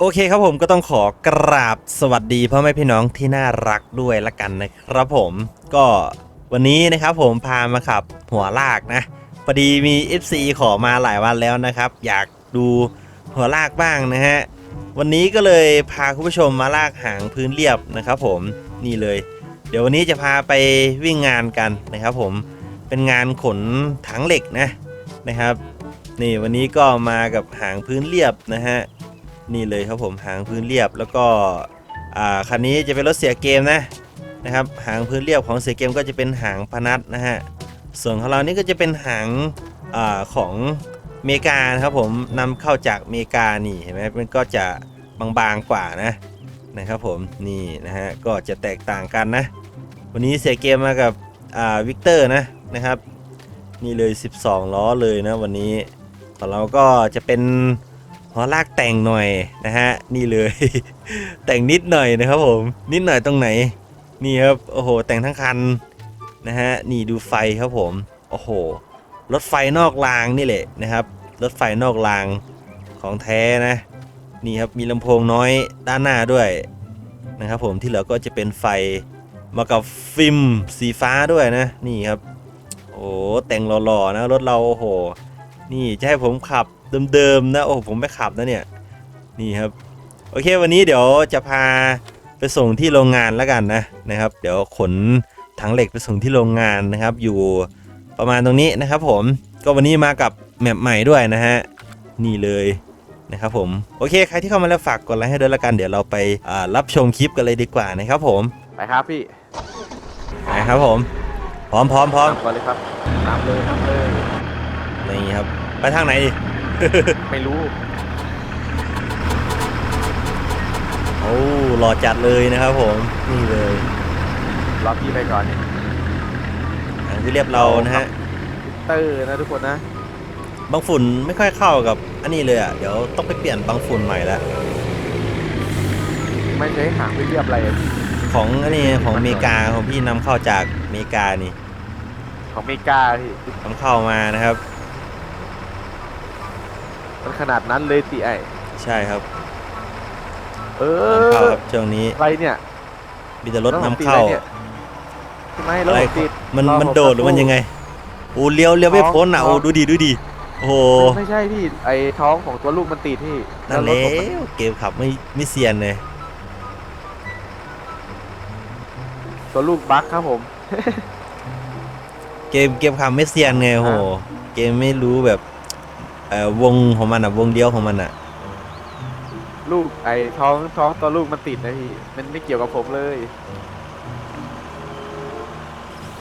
โอเคครับผมก็ต้องขอกราบสวัสดีพ่อแม่พี่น้องที่น่ารักด้วยละกันนะครับผมก็วันนี้นะครับผมพามาขับหัวลากนะพอดีมี FC ขอมาหลายวันแล้วนะครับ อยากดูหัวลากบ้างนะฮะวันนี้ก็เลยพาคุณผู้ชมมาลากหางพื้นเรียบนะครับผมนี่เลย เดี๋ยววันนี้จะพาไปวิ่งงานกันนะครับผมเป็นงานขนถังเหล็กนะนะครับ นี่วันนี้ก็มากับหางพื้นเรียบนะฮะ นี่เลยครับผมหางพื้นเรียบแล้วก็คันนี้จะเป็นรถเสียเกมนะนะครับ หางพื้นเรียบของเสียเกมก็จะเป็นหางพนัทนะฮะส่วนของเรานี่ก็จะเป็นหางอของอเมริกานะครับผมนำเข้าจากอเมริกานี่เห็นไหมมันก็จะบางๆกว่านะนะครับผมนี่นะฮะก็จะแตกต่างกันนะ วันนี้เสียเกมมากับวิกเตอร์นะนะครับนี่เลย 12 ล้อเลยนะวันนี้ของเราก็จะเป็น หัวลากแต่งหน่อยนะฮะนี่เลย แต่งนิดหน่อยนะครับผมนิดหน่อยตรงไหน นี่ครับโอ้โหแต่งทั้งคันนะฮะนี่ดูไฟครับผมโอ้โหรถไฟนอกรางนี่แหละนะครับ รถไฟนอกรางของแท้นะนี่ครับมีลำโพงน้อยด้านหน้าด้วยนะครับผมที่เหลือก็จะเป็นไฟมากับฟิล์มสีฟ้าด้วยนะนี่ครับโอ้แต่งหล่อๆนะรถเราโอ้โห นี่จะให้ผมขับ เดิมๆนะโอ้ผมไม่ขับนะเนี่ยนี่ครับโอเควันนี้เดี๋ยวจะพาไปส่งที่โรงงานแล้วกันนะนะครับ เดี๋ยวขนถังเหล็กไปส่งที่โรงงานนะครับ อยู่ประมาณตรงนี้นะครับ ผมก็วันนี้มากับแมปใหม่ด้วยนะฮะนี่เลยนะครับผมโอเคใครที่เข้ามาแล้วฝากกดไลค์ให้ด้วยละกันเดี๋ยวเราไปอ่ารับชมคลิปกันเลยดีกว่านะครับผมไปครับพี่นะครับผม พร้อมพร้อมพร้อมนำก่อนเลยครับนำเลยนำเลยนี่ครับ ไปทางไหนดิ ไม่รู้ โอ้หล่อจัดเลยนะครับผม นี่เลยรอพี่ไปก่อนเนี่ยหางที่เรียบเรานะฮะเตอร์นะทุกคนนะบางฝุ่นไม่ค่อยเข้ากับอันนี้เลยอะ เดี๋ยวต้องไปเปลี่ยนบางฝุ่นใหม่ละไม่ใช้หางไม่เรียบอะไรอะพี่ของอันนี้ของอเมริกาของพี่นำเข้าจากอเมริกานี่ ของเมกาพี่นำเข้ามานะครับ มันขนาดนั้นเลยติไอใช่ครับเอนำเข้าอครับช่วงนี้อะไรเนี่ยมีแต่รถแล้วนำผมติดเข้าอะไรเนี่ยใช่ไหมรถอะไร ผมติด มันรอมันผโดดหรือมันยังไงโอ้เลี้ยวเลี้ยวไม่พ้นอะท้องโอ้ดูดีดูดีโอ้โหไม่ไม่ใช่พี่ไอท้องของตัวลูกมันติดพี่นั่นรแล้ถผมมันวเกมขับไม่ไม่เซียนเลยตัวลูกบั๊กครับผม เกมเกมขับไม่เซียนไงโอ้โหเกมไม่รู้แบบ เอ่อวงของมันอะ วงเดียวของมันอะ ลูกไอท้องท้องตัวลูกมันติดนะพี่ มันไม่เกี่ยวกับผมเลย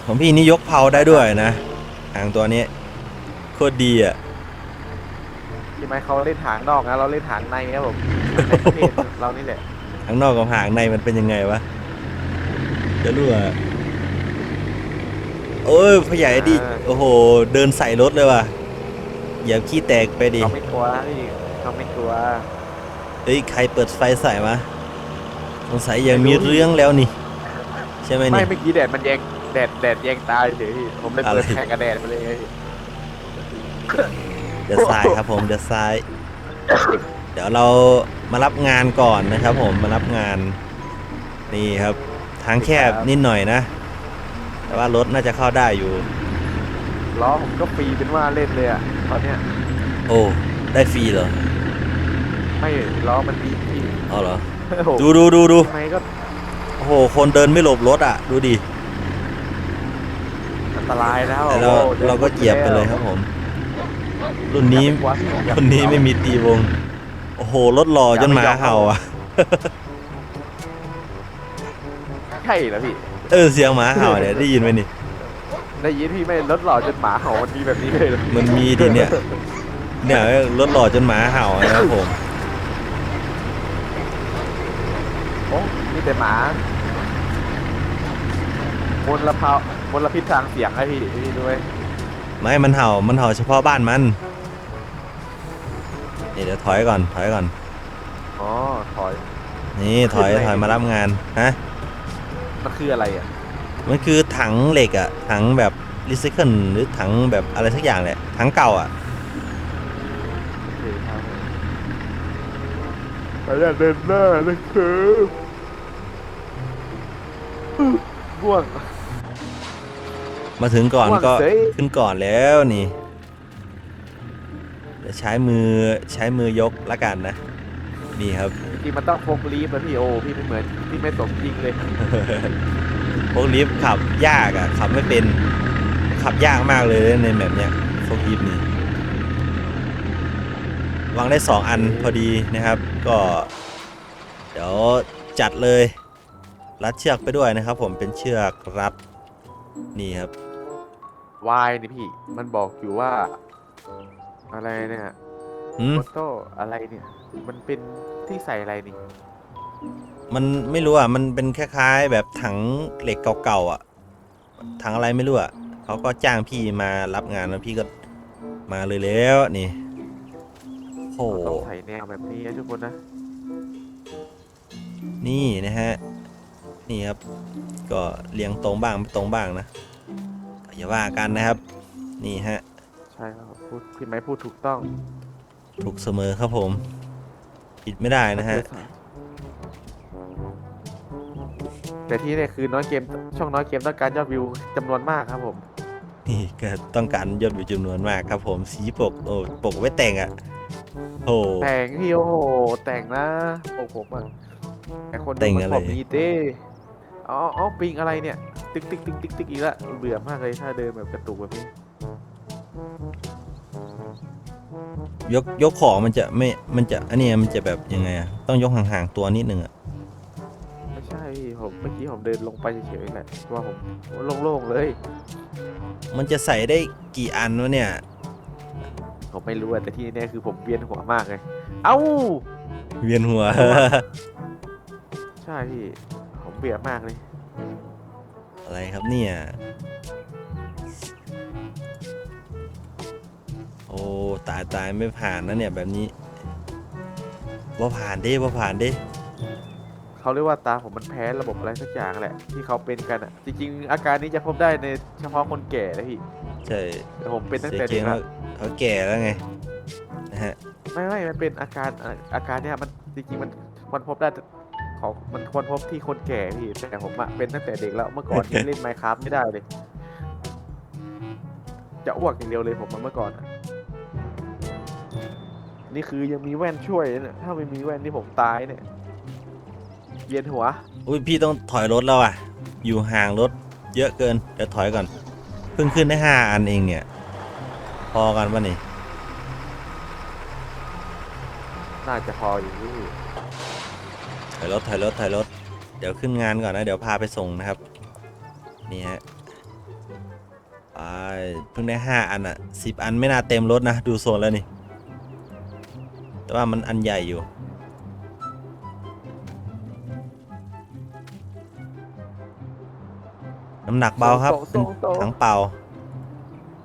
ของพี่นี่ยกเพาได้ด้วยนะหางตัวนี้โคตรดีอะใช่ไหมเขาเล่นหางนอกนะเราเล่นหางในครับผมในประเทศเรานี่แหละข้างนอกกับหางในมันเป็นยังไงวะจะรู้อะโอ้ยพ่อใหญ่ดิอ่าโอ้โห เดินใส่รถเลยว่ะ อย่าขี้แตกไปดิ เขาไม่กลัวนะพี่เขาไม่กลัวเฮ้ย ใครเปิดไฟใส่มาสงสัยยังมีเรื่องแล้วนี่ ใช่ไหมไม่นี่ เมื่อกี้แดดมันแยงแดดแดดแยงตาเฉยพี่ผมเลยอะไรเปิดแข่งกับแดดไปเลยไงพี่เดี๋ยวทรายครับผมเดี๋ยวทราย เดี๋ยวเรามารับงานก่อนนะครับผมมารับงาน นี่ครับ ทางแคบนิดหน่อยนะ แต่ว่ารถน่าจะเข้าได้อยู่ ล้อผมก็ฟรีเป็นว่าเล่นเลยอะตอนเนี้ยโอ้ ได้ฟรีเหรอไม่ล้อมันดีพี่เอาเหรอ โอ้โหดูดูดูดูทำไมก็โอ้โห คนเดินไม่หลบรถอะ ดูดิอันตรายแล้วแต่เราโอ้โหเราก็เหยียบไปเลยครับผม รุ่นนี้อย่าไปกลัวพี่อย่ารุ่นนี้ไม่มีตีวง โอ้โห รถหล่อจนหมาเห่าอะ ใช่เหรอพี่ เออ เสียงหมาเห่าเนี่ยได้ยินไหมนี่ ได้ยินพี่ไม่รถหล่อจนหมาเห่ามันมีแบบนี้เลยเหรอมันมีดิเนี่ย เนี่ยรถหล่อจนหมาเห่านะครับผม โอ้มีแต่หมามลภาวมลพิษทางเสียงไอ้พี่พี่ด้วย ไม่ มันเห่า มันเห่าเฉพาะบ้านมัน นี่เดี๋ยวถอยก่อน ถอยก่อน อ๋อถอย นี่ถอยขึ้นไหนถอยมารับงาน ฮะ มันคืออะไรอะ มันคือถังเหล็กอะถังแบบรีไซเคิลหรือถังแบบอะไรสักอย่างแหละถังเก่าอะคือครับขออนุญาตเดินหน้านะครับง่วง มาถึงก่อนก็ว่างเสย ขึ้นก่อนแล้วนี่เดี๋ยวใช้มือใช้มือยกละกันนะ นี่ครับ จริงๆมันต้องพกลีฟนะพี่โอพี่ไม่เหมือนพี่ไม่สมจริงเลย พวกลิฟต์ขับยากอะขับไม่เป็นขับยากมากเลยในแบบเนี้ยพวกลิฟต์นี่วางได้สองอันพอดีนะครับ ก็ เดี๋ยวจัดเลย รัดเชือกไปด้วยนะครับ ผมเป็นเชือกรัดนี่ครับวายนี่พี่ มันบอกอยู่ว่า อะไรเนี่ยหืม โฟโต้อะไรเนี่ย มันเป็นที่ใส่อะไรนี่ มันไม่รู้อะ มันเป็นคล้ายๆแบบถังเหล็กเก่าๆอะ ถังอะไรไม่รู้อะเขาก็จ้างพี่มารับงานแล้วพี่ก็มาเลยแล้วนี่โอ้ต้องใส่แนวแบบนี้นะทุกคนนะ นี่นะฮะ นี่ครับ ก็เรียงตรงบ้างไม่ตรงบ้างนะอย่าว่ากันนะครับ นี่ฮะ ใช่ครับพูดพี่ไม้พูดถูกต้อง ถูกเสมอครับผม ผิดไม่ได้นะฮะ แต่ที่เนี่ยคือน้อยเกมช่องน้อยเกมต้องการยอดวิวจำนวนมากครับผม นี่ก็ต้องการยอดวิวจำนวนมากครับผมสีปกโอ้ปกไว้แต่งอะโอ้แต่งพี่โอ้โหแต่งนะโอ้ผมอะแต่คนดูแต่งมันอะไรบอกมีเต้อ๋ออ๋อปิงอะไรเนี่ย ติ๊กติ๊กติ๊กติ๊กติ๊กอีกแล้วเบื่อมากเลยถ้าเดินแบบกระตุกแบบนี้ ยกยกของมันจะไม่มันจะอันนี้มันจะแบบยังไงอะต้องยกห่างๆตัวนิดนึงอะไม่ใช่พี่ ผมเมื่อกี้ผมเดินลงไปเฉยๆแหละตัวผมโล่งๆเลย มันจะใส่ได้กี่อันวะเนี่ย ผมไม่รู้อะแต่ที่แน่ๆคือผมเวียนหัวมากเลยเอ้า เวียนหัว ใช่พี่ ผมเบื่อมากเลยอะไรครับเนี่ย โอ้ตายตายไม่ผ่านนะเนี่ยแบบนี้ว่าผ่านดิว่าผ่านดิ เขาเรียกว่าตาผมมันแพ้ระบบอะไรสักอย่างแหละ ที่เขาเป็นกันอะจริงๆ อาการนี้จะพบได้ในเฉพาะคนแก่นะพี่ใช่แต่ผมเป็นตั้งเสียแต่เกเด็มกเขาละเขาแก่แล้วไงนะฮะไม่ไม่มันเป็นอาการอะอาการเนี้ยมันจริงๆมันควรพบได้ของมันควรพบที่คนแก่พี่แต่ผมอะเป็นตั้งแต่เด็กแล้วเมื่อก่อนที่เล่นไมค์ครับไม่ได้เลย จะอ้วกอย่างเดียวเลยผมอะเมื่อก่อนอะนี่คือยังมีแว่นช่วยนะเนี่ยถ้าไม่มีแว่นที่ผมตายเนี่ย เวียนหัว อุ้ยพี่ต้องถอยรถแล้วอะ อยู่ห่างรถเยอะเกิน เดี๋ยวถอยก่อน เพิ่งขึ้นได้ห้าอันเองเนี่ย พอกันปะนี่น่าจะพออยู่พี่ถอยรถถอยรถถอยรถ เดี๋ยวขึ้นงานก่อนนะ เดี๋ยวพาไปส่งนะครับ นี่ฮะไปเพิ่งได้ห้าอันอะสิบอันไม่น่าเต็มรถนะ ดูโซนแล้วนี่ แต่ว่ามันอันใหญ่อยู่ำหนักเบาครับโตเป็นโตโตถังเปล่า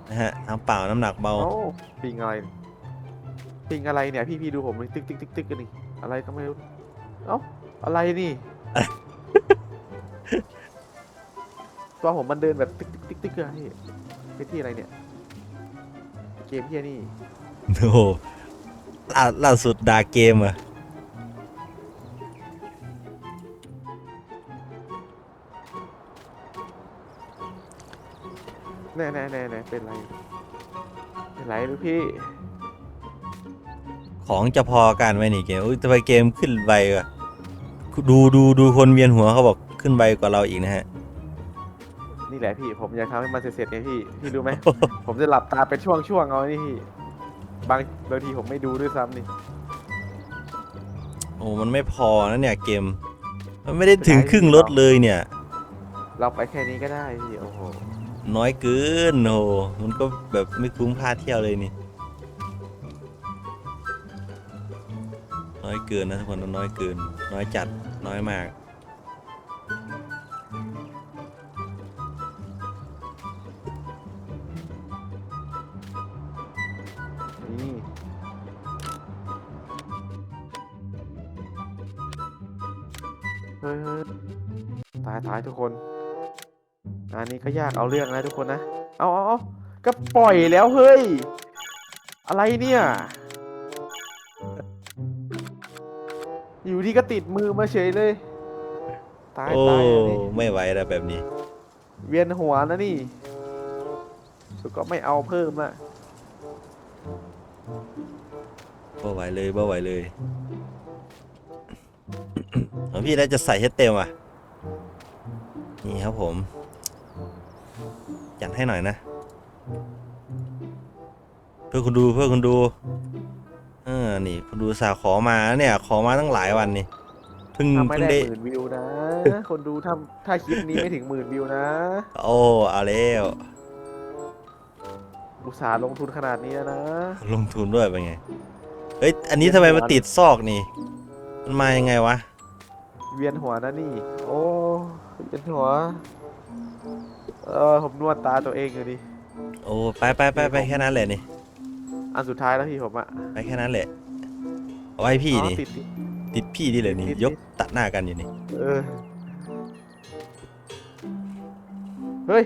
นะฮะถังเปล่าน้ำหนักเบาเอ้าปิงอะไรเนี่ยปิงอะไรเนี่ยพี่พี่ดูผมเลยตึกตึกตึกตึกกันนี่อะไรก็ไม่รู้เอ้าอะไรนี่ตัวผมมันเดินแบบตึกตึกตึกตึกอะพี่ไปที่อะไรเนี่ย เกมเฮียนี่โอ้โหล่าล่าสุดดาเกมอะ น่แน่แน่แน่เป็นไร เป็นไรลูกพี่ ของจะพอกันไหมนี่เกมอุ้ยทำไมเกมขึ้นไววะดูดูดูคนเวียนหัวเขาบอกขึ้นไวกว่าเราอีกนะฮะ นี่แหละพี่ ผมอยากทำให้มันเสร็จๆไงพี่ พี่รู้ไหม ผมจะหลับตาเป็นช่วงๆเอานี่พี่ บางบางทีผมไม่ดูด้วยซ้ำนี่ โอ้มันไม่พอนะเนี่ยเกม มันไม่ได้ถึงครึ่งรถเลยเนี่ย เราไปแค่นี้ก็ได้พี่ โอ้โห น้อยเกินโหมันก็แบบไม่คุ้มค่าเที่ยวเลยนี่น้อยเกินนะทุกคนน้อยเกิน น้อยจัดน้อยมากนี่เฮ้ยเฮ้ยตายตายทุกคน ยากเอาเรื่องนะทุกคนนะ เอาเอาเอาก็ปล่อยแล้วเฮ้ย อะไรเนี่ย อยู่ดีก็ติดมือมาเฉยเลย ตายโอ้ ตายอันนี้ไม่ไหวแล้วแบบนี้ เวียนหัวนะนี่ สุดก็ไม่เอาเพิ่มละบ่ไหวเลยบ่ไหวเลย ของพี่แล้วจะใส่ให้เต็มอะ นี่ครับผม จัดให้หน่อยนะ เพื่อคุณดูเพื่อคุณดู เออ นี่ คุณดูสาวขอมาเนี่ย ขอมาตั้งหลายวันนี่เพิ่งทำไม่เพิ่งได้ได้ หมื่นวิวนะ คนดูทำถ้าคลิปนี้ไม่ถึงหมื่นวิวนะ โอ้เอาแล้วอุตส่าห์ลงทุนขนาดนี้แล้วนะ ลงทุนด้วยเป็นไง เฮ้ย อันนี้ทำไมมาติดซอกนี่ มันมายังไงวะ เวียนหัวนะนี่ โอ้เวียนหัว เออผมนวดตาตัวเองอยู่ดิโอ้ไปไปไปไปแค่นั้นแหละนี่อันสุดท้ายแล้วพี่ผมอะไปแค่นั้นแหละเอาไว้พี่อ๋อนี่ติดติด ติดพี่นี่เลยนี่ติดยกตัดหน้ากันอยู่นี่เออ เฮ้ย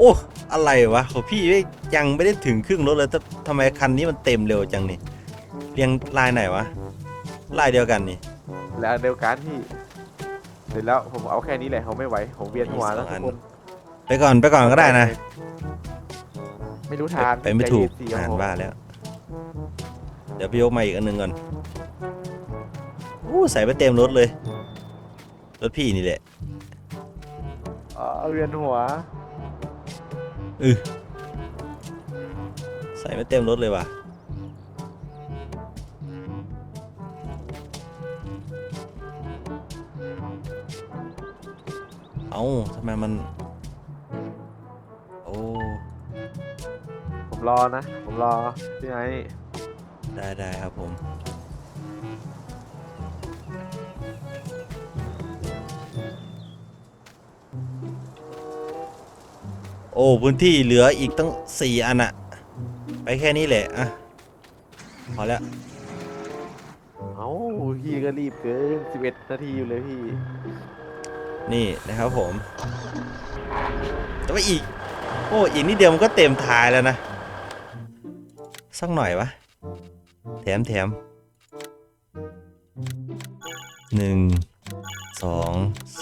โอ้อะไรวะของพี่ไม่ยังไม่ได้ถึงครึ่งรถเลยแต่ทำไมคันนี้มันเต็มเร็วจังนี่เรียงลายไหนวะลายเดียวกันนี่แล้วเดียวกันพี่เสร็จแล้วผมเอาแค่นี้แหละผมไม่ไหวผมเวียนหัวแล้วมีสองอัทุกนคนไปก่อนไปก่อนก็ได้นะ ไม่รู้ไปทางไปไม่ถูกใจเย็นสิอ่านผมว่าแล้ว เดี๋ยวพี่ยกมาอีกอันหนึ่งก่อนโอ้ใส่ไปเต็มรถเลย รถพี่นี่แหละอ๋อเวียนหัว ใส่ไม่เต็มรถเลยว่ะเอ้าทำไมมัน โอ้ ผมรอนะ ผมรอพี่ไอ้ได้ได้ครับผม อ้พื้นที่เหลืออีกตั้งสี่อันอะไปแค่นี้แหละอะพอแล้วเอ้าพี่ก็รีบเกิน11นาทีอยู่เลยพี่ นี่นะครับผมแต่ว่าอีก โอ้อีกนิดเดียวมันก็เต็มทายแล้วนะสักหน่อยวะแถมแถมหนึ่งสอง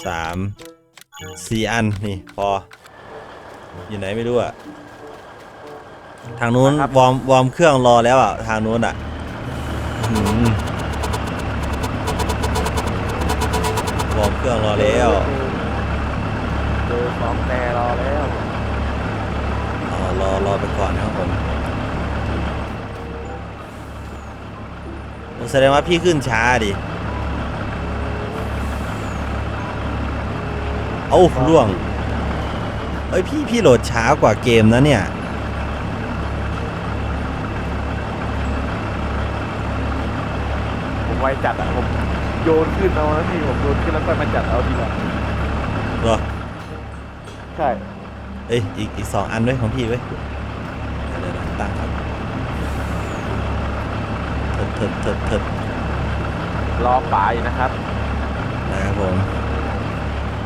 สามสี่อันนี่พอ อยู่ไหนไม่รู้อะทางนู้นครับวอร์มวอร์มเครื่องรอแล้วอะทางนู้นอะอืมวอร์มเครื่องรอแล้ว เจอสองแต่รอแล้วรอรอรอไปก่อนนะครับผมโอ้แสดงว่าพี่ขึ้นช้าดิเอ้าล่วง เอ้ยพี่พี่โหลดช้ากว่าเกมนะเนี่ย ผมไวจัดอะผมโยนขึ้นเอาแล้วพี่ผมโยนขึ้นแล้วค่อยมาจัดเอาทีหลังเหรอ ใช่ เอ้ยอีกอีกสองอันด้วยของพี่เว้ยเดี๋ยวๆตั้งครับเถิดเถิดเถิดเถิดรอป่าอยู่นะครับนะครับผม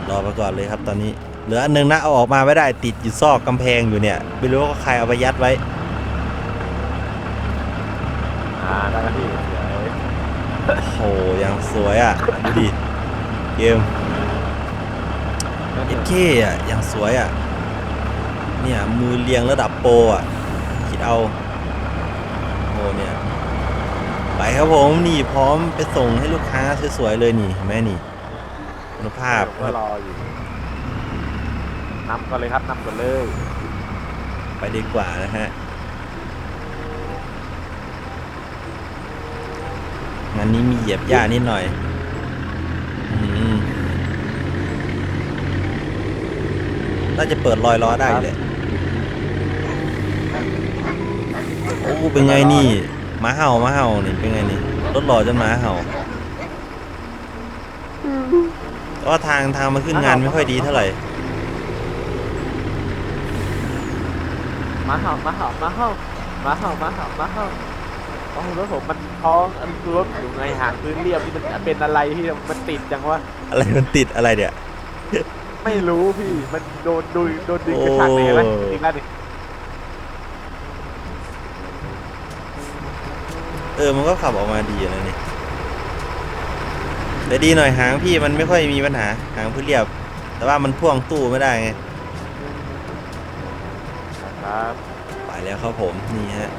รอไปก่อนเลยครับตอนนี้ เหลืออันหนึงนะเอาออกมาไม่ได้ติดอยู่ซอกกำแพงอยู่เนี่ยไม่รู้ว่าใครเอาไปยัดไว้อ่าได้แล้วพี่เดี๋ยวโอ้โหยังสวยอะดูดิเกมเอเคอะยังสวยอะเนี่ยมือเรียงระดับโปรอะคิดเอาโอ้เนี่ยไปครับผมนี่พร้อมไปส่งให้ลูกค้าสวยๆเลยนี่เห็นไหมนี่คุณภาพก็รออยู่ นำก่อนเลยครับนำก่อนเลย ไปดีกว่านะฮะ งานนี้มีเหยียบหญ้านิดหน่อยอืมน่าจะเปิดรอยล้อได้เลย โอ้เป็นไงนี่หมาเห่าหมาเห่านี่เป็นไงนี่รถหล่อจนหมาเห่าแต่ว่าทางทางมาขึ้นงานไม่ค่อยดีเท่าไหร่ มาเห่ามาเห่ามาเห่ามาเห่ามาเห่ามาเห่าโอ้โหรถผมมันท้องอันรถอยู่ไงหางพื้นเรียบที่มันเป็นอะไรที่มันติดจังวะอะไรมันติดอะไรเนี่ย ไม่รู้พี่ มันโดนดูโดนดึงกระชากเลยไหมโอ้จริงแล้วดิเออ มันก็ขับออกมาดีนะนี่แต่ดีหน่อยหางพี่มันไม่ค่อยมีปัญหาหางพื้นเรียบ แต่ว่ามันพ่วงตู้ไม่ได้ไง ครับ ไปแล้วครับผมนี่ฮะ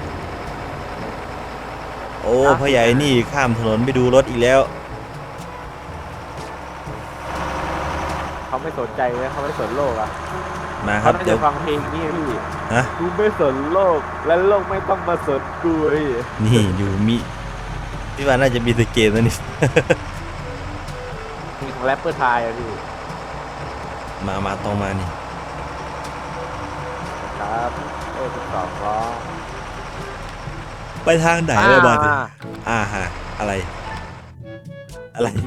โอ้พ่อใหญ่นี่ข้ามถนนไปดูรถอีกแล้ว เขาไม่สนใจเลยเขาไม่สนโลกอะมาคเขารับ น่าเดี๋ยจะว ฟังเพลงนี้พี่ฮะ กูไม่สนโลก และโลกไม่ต้องมาสนกูพี่นี่อยู่มิพี่ว่าน่าจะมีสเกมนะนี่ เพลงของแรปเปอร์ไทยอะพี่มามาตรงมานี่ ครับโอ้สิบสองร้องไปทางไหนเลยบาดิอ่าฮะอะไร อะไรอยู่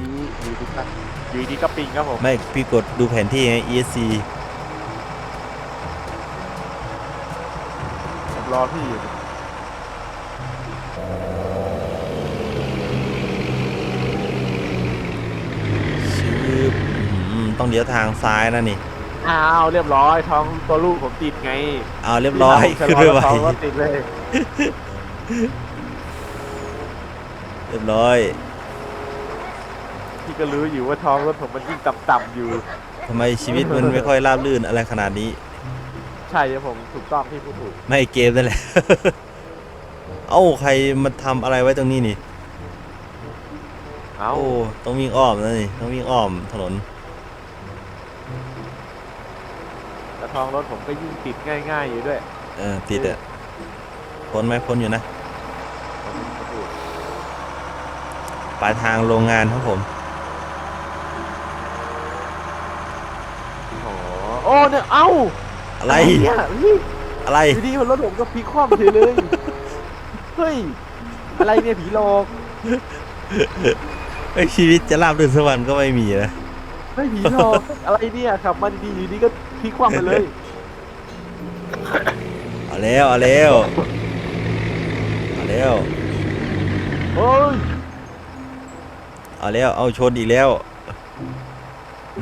ดีก็อยู่ดีก็ปิงครับผม ไม่พี่กดดูแผนที่ไง ESC ผมรอพี่อยู่ชื่ออืมต้องเลี้ยวทางซ้ายนะนี่ อ้าวเรียบร้อยท้องตัวลูกผมติดไงเอาเรียบร้อยพี่ขึ้นทำไม่ไหวท้องก็ติดเลยเรียบร้อยพี่ก็รู้อยู่ว่าท้องรถผมมันยิ่งต่ำๆอยู่ทำไมชีวิตมันไม่ค่อยราบรื่นอะไรขนาดนี้ ใช่ครับผมถูกต้องที่พูดถูกไม่เกมนั่นแหละ เอ้าใครมาทำอะไรไว้ตรงนี้นี่ เอ้าโอ้ต้องวิ่งอ้อมนะนี่ต้องวิ่งอ้อมถนน แล้วท้องรถผมก็ยิ่งติดง่าย ๆ อยู่ด้วยเออติดอะพ้นไหมพ้นอยู่นะปลายทางโรงงานครับผมโอ้โหโอ้เนี่ยเอ้าอะไรเนี่ยพี่อะไรอยู่ดีรถผมก็พลิกคว่ำเฉยเลยเฮ้ยอะไรเนี่ยผีหลอกไอชีวิตจะราบรื่นสักวันก็ไม่มีนะเฮ้ยผีหลอกอะไรเนี่ยขับมาดีอยู่ดีก็ พลิกคว่ำไปเลยเอาแล้วเอาแล้วเอาแล้วโอ้ยเอาแล้วเอาชนอีกแล้ว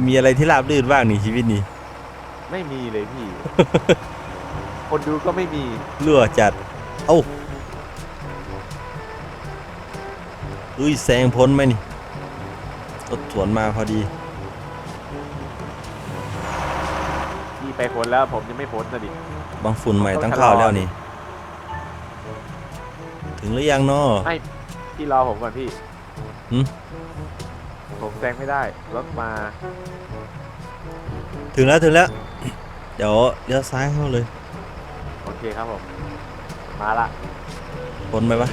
มีอะไรที่ราบรื่นบ้างนี่ชีวิตนี้ไม่มีเลยพี่ คนดูก็ไม่มีรั่วจัด เอ้าอุ้ยแซงพ้นไหมนี่รถสวนมาพอดี ไปพ้นแล้วผมยังไม่พ้นนะดิ บางฝุ่นใหม่ตั้งเข้าแล้วนี่ ถึงหรือยังเนาะ ไม่ พี่รอผมก่อนพี่หืมผมแซงไม่ได้ รถมาถึงแล้วถึงแล้ว เดี๋ยวเลี้ยวซ้ายเข้าเลยโอเคครับผม มาละพ้นไหมวะ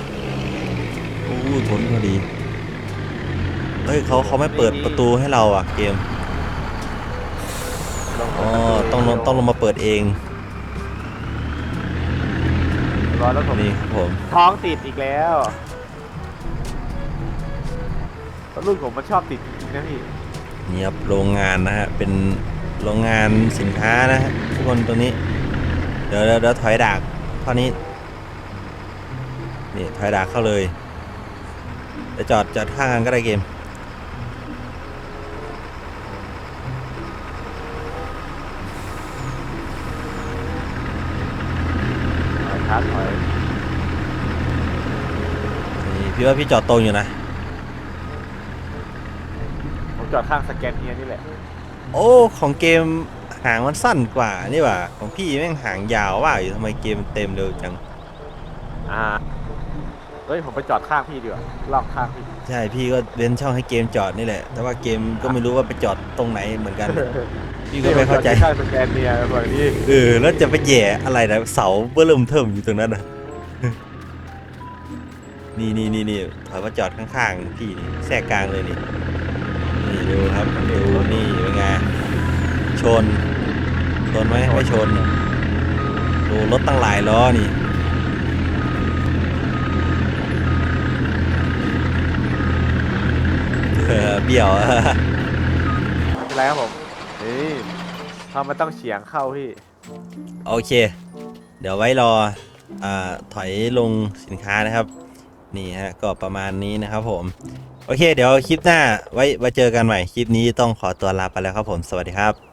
อู้ยพ้นพอดี เฮ้ยเขาเขาไม่เปิดประตูให้เราอะเกมลง อ๋อต้องลงต้องลงมาเปิดเองรอแล้วผมนี่ครับผมท้องติดอีกแล้วรถรุ่นผมมันชอบติดจริงๆนะพี่นี่ครับโรงงานนะฮะเป็นโรงงานสินค้านะฮะทุกคนตรงนี้ เดี๋ยวเดี๋ยวเดี๋ยวถอยดากเท่านี้นี่ถอยดากเข้าเลยเดี๋ยวจอดจอดข้างกันก็ได้เกม ถอยครับถอยนี่พี่ว่าพี่จอดตรงอยู่นะ ผมจอดข้างสแกนเฮียนี่แหละ โอ้ของเกมหางมันสั้นกว่านี่หว่า ของพี่แม่งหางยาวว่าอยู่ทำไมเกมมันเต็มเร็วจัง อ่า เฮ้ย ผมไปจอดข้างพี่ดีกว่าลอกข้างพี่ใช่พี่ก็เว้นช่องให้เกมจอดนี่แหละ แต่ว่าเกมก็ไม่รู้ว่าไปจอดตรงไหนเหมือนกัน พี่ก็ไม่เข้าใจข้างสแกนเฮียแบบนี้เออแล้วจะไปแหย่อะไรนะเสาเบื้อเริ่มเทิมอยู่ตรงนั้นนะนี่นี่นี่นี่ถอยมาจอดข้างๆพี่นี่แทรกกลางเลยนี่นี่ดูครับดูนี่เป็นไงชนชนไหมไม่ชนดูรถตั้งหลายล้อนี่เออเบี้ยวไม่เป็นไรครับผม นี่ทำมันต้องเฉียงเข้าพี่ โอเค เดี๋ยวไว้รออาถอยลงสินค้านะครับ นี่ฮะก็ประมาณนี้นะครับผม โอเค เดี๋ยวคลิปหน้าไว้ไว้เจอกันใหม่ คลิปนี้ต้องขอตัวลาไปแล้วครับผม สวัสดีครับ